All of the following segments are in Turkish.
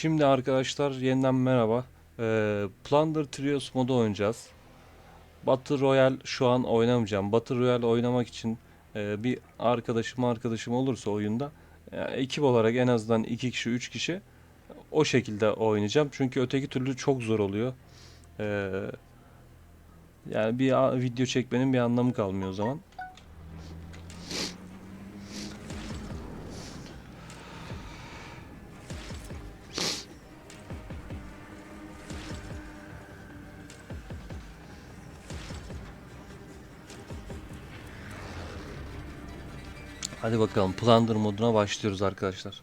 Şimdi arkadaşlar yeniden merhaba. Ee, Plunder Trios modu oynayacağız. Battle Royale şu an oynamayacağım. Battle Royale oynamak için e, bir arkadaşım arkadaşım olursa oyunda e, ekip olarak en azından 2 kişi 3 kişi o şekilde oynayacağım. Çünkü öteki türlü çok zor oluyor. Ee, yani bir video çekmenin bir anlamı kalmıyor o zaman. Hadi bakalım Plunder moduna başlıyoruz arkadaşlar.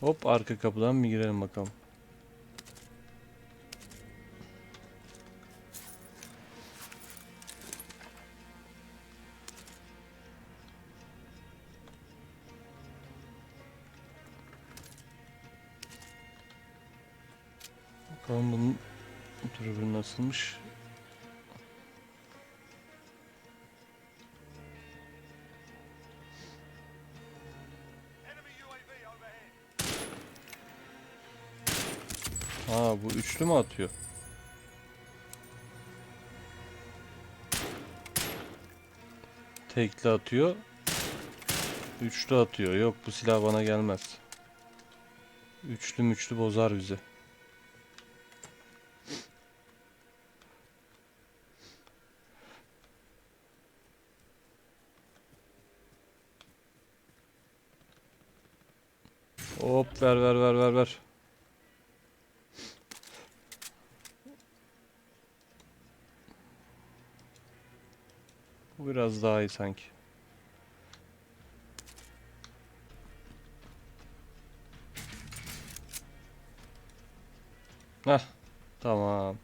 Hop arka kapıdan bir girelim bakalım. Bakalım bunun dürbünü nasılmış. Aa bu üçlü mü atıyor? Tekli atıyor. Üçlü atıyor. Yok bu silah bana gelmez. Üçlü müçlü bozar bizi. Hop ver ver ver ver ver. Bu biraz daha iyi sanki. Heh, tamam.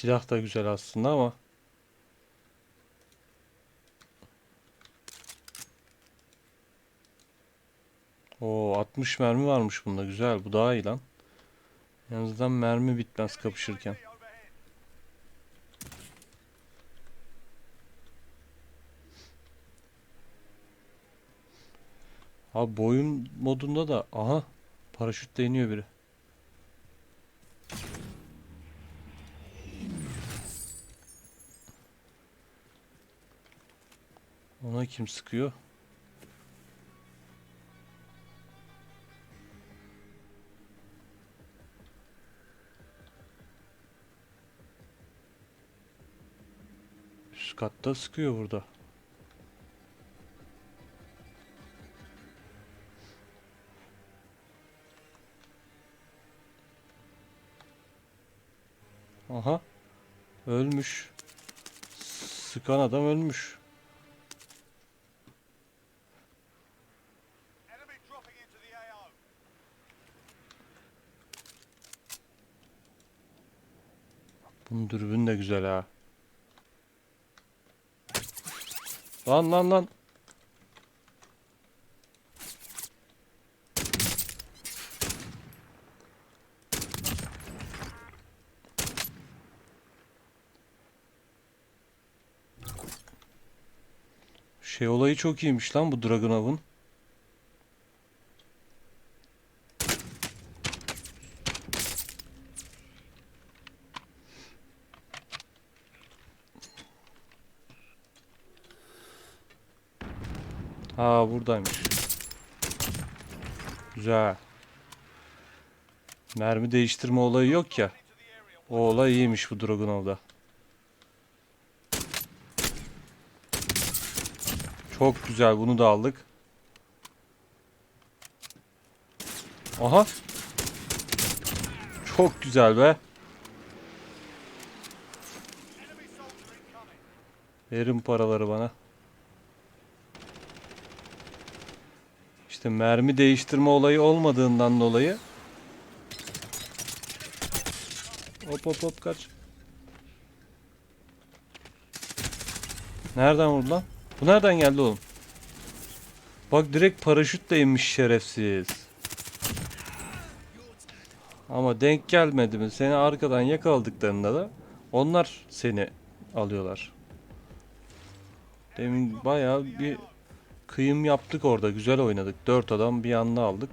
Silah da güzel aslında ama O 60 mermi varmış bunda. Güzel. Bu daha iyi lan. En azından mermi bitmez kapışırken. Abi boyun modunda da aha paraşütle iniyor biri. Ona kim sıkıyor? Üst katta sıkıyor burada. Aha. Ölmüş. Sıkan adam ölmüş. Bunun dürbün de güzel ha. Lan lan lan. Şey olayı çok iyiymiş lan bu Dragunov'un. Ha buradaymış. Güzel. Mermi değiştirme olayı yok ya. O olay iyiymiş bu Dragunov'da. Çok güzel bunu da aldık. Aha. Çok güzel be. Verin paraları bana. İşte mermi değiştirme olayı olmadığından dolayı. Hop hop hop kaç. Nereden vurdu lan? Bu nereden geldi oğlum? Bak direkt paraşütle inmiş şerefsiz. Ama denk gelmedi mi? Seni arkadan yakaladıklarında da onlar seni alıyorlar. Demin bayağı bir kıyım yaptık orada. Güzel oynadık. Dört adam bir anda aldık.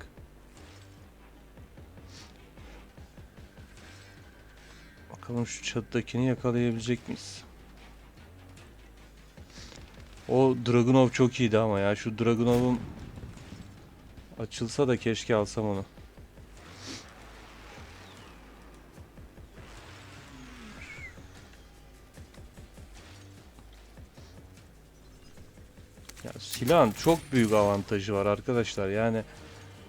Bakalım şu çatıdakini yakalayabilecek miyiz? O Dragunov çok iyiydi ama ya. Şu Dragunov'um açılsa da keşke alsam onu. Silahın çok büyük avantajı var arkadaşlar. Yani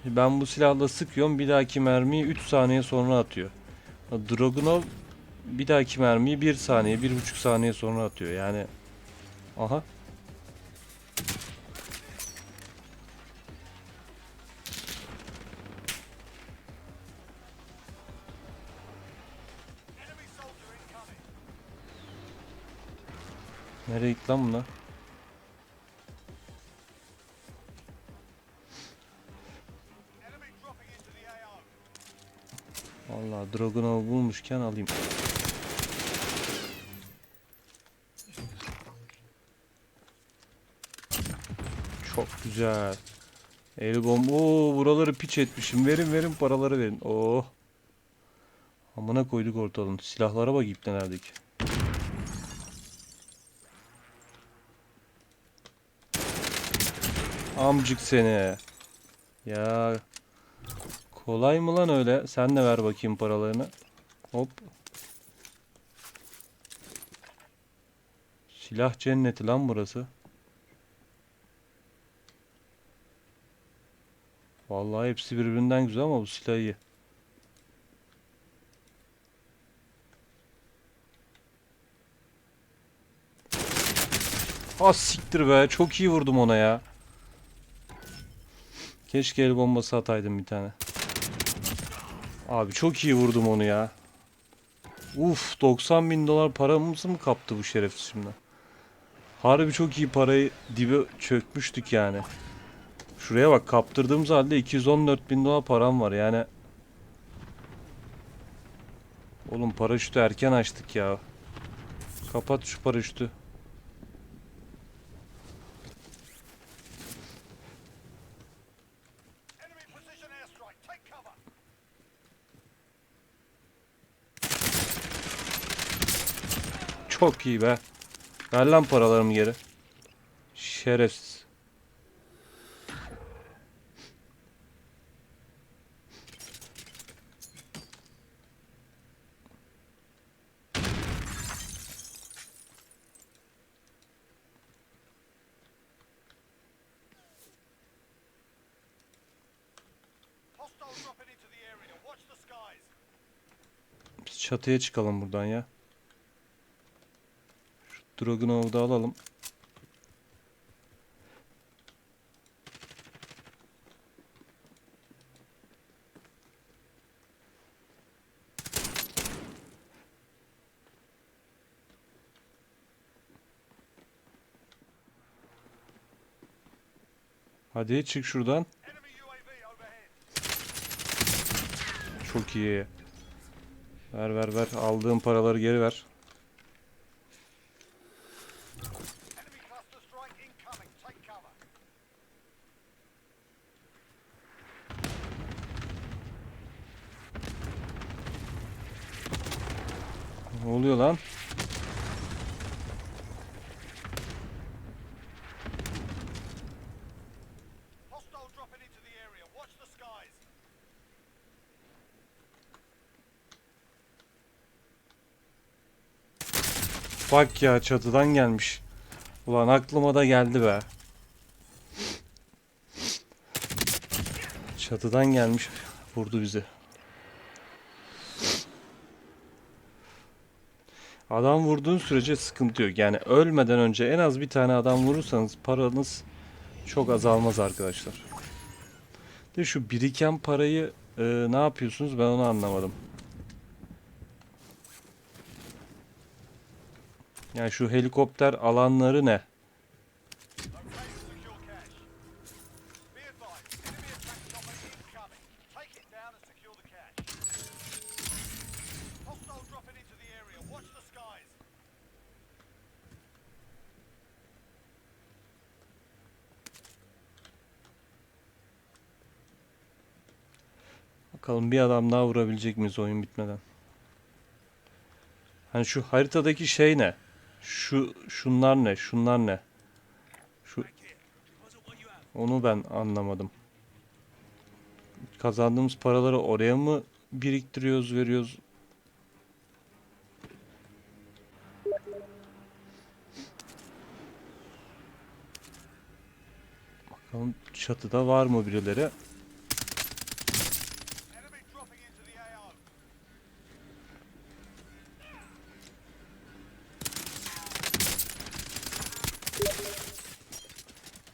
ben bu silahla sıkıyorum bir dahaki mermiyi 3 saniye sonra atıyor. Dragunov bir dahaki mermiyi 1 saniye, 1,5 saniye sonra atıyor. Yani aha Nereye gitti lan bunlar? Vallahi Dragunov'u bulmuşken alayım. Çok güzel. El bomba. Oo buraları piç etmişim. Verin verin paraları verin. Oh. Amına koyduk ortalığın. Silahlara bak ipnelerdeki. Amcık seni. Ya Kolay mı lan öyle? Sen de ver bakayım paralarını. Hop. Silah cenneti lan burası. Vallahi hepsi birbirinden güzel ama bu silah iyi. Ah siktir be. Çok iyi vurdum ona ya. Keşke el bombası ataydım bir tane. Abi çok iyi vurdum onu ya. Uf 90 bin dolar paramızı mı kaptı bu şerefsiz şimdi? Harbi çok iyi parayı dibe çökmüştük yani. Şuraya bak kaptırdığımız halde 214 bin dolar param var yani. Oğlum paraşütü erken açtık ya. Kapat şu paraşütü. Çok iyi be. Ver lan paralarımı geri. Şerefsiz. Çatıya çıkalım buradan ya. Dragunov'u da alalım. Hadi çık şuradan. Çok iyi. Ver ver ver. Aldığım paraları geri ver. Bak ya çatıdan gelmiş. Ulan aklıma da geldi be. Çatıdan gelmiş. Vurdu bizi. Adam vurduğun sürece sıkıntı yok. Yani ölmeden önce en az bir tane adam vurursanız paranız çok azalmaz arkadaşlar. De şu biriken parayı e, ne yapıyorsunuz ben onu anlamadım. The area. Watch the skies. Bakalım bir adam daha vurabilecek miyiz oyun bitmeden? Hani şu haritadaki şey ne? Şu şunlar ne? Şunlar ne? Şu onu ben anlamadım. Kazandığımız paraları oraya mı biriktiriyoruz, veriyoruz? Bakalım çatıda var mı birileri?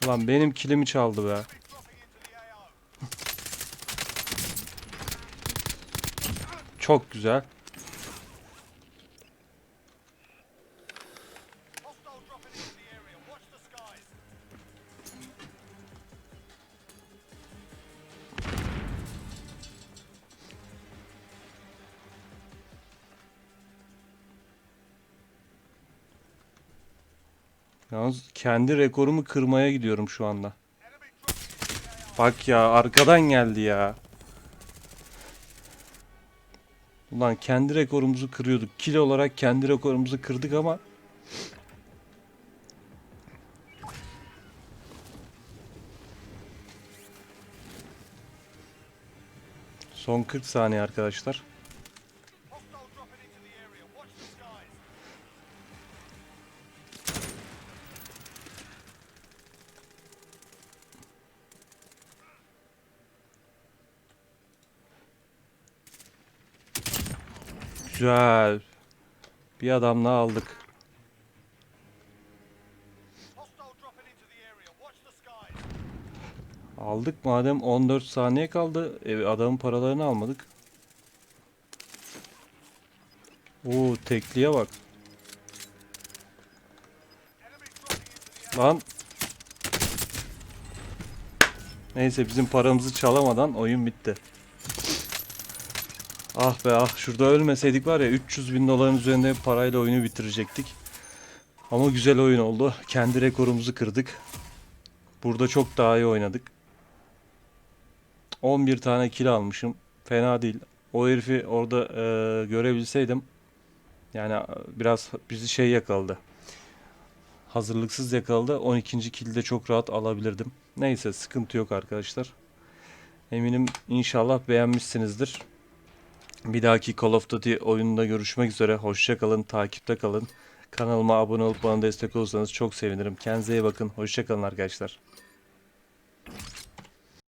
Ulan benim kilimi çaldı be. Çok güzel. Yalnız kendi rekorumu kırmaya gidiyorum şu anda. Bak ya arkadan geldi ya. Ulan kendi rekorumuzu kırıyorduk. Kilo olarak kendi rekorumuzu kırdık ama Son 40 saniye arkadaşlar. Güzel. Bir adam daha aldık. Aldık madem 14 saniye kaldı. Adamın paralarını almadık. Oo tekliye bak. Lan. Neyse bizim paramızı çalamadan oyun bitti. Ah be ah şurada ölmeseydik var ya 300 bin doların üzerinde parayla oyunu bitirecektik. Ama güzel oyun oldu. Kendi rekorumuzu kırdık. Burada çok daha iyi oynadık. 11 tane kill almışım. Fena değil. O herifi orada e, görebilseydim yani biraz bizi şey yakaladı hazırlıksız yakaladı. 12. kilde çok rahat alabilirdim. Neyse sıkıntı yok arkadaşlar. Eminim inşallah beğenmişsinizdir. Bir dahaki Call of Duty oyununda görüşmek üzere. Hoşça kalın, takipte kalın. Kanalıma abone olup bana destek olursanız çok sevinirim. Kendinize iyi bakın. Hoşça kalın arkadaşlar.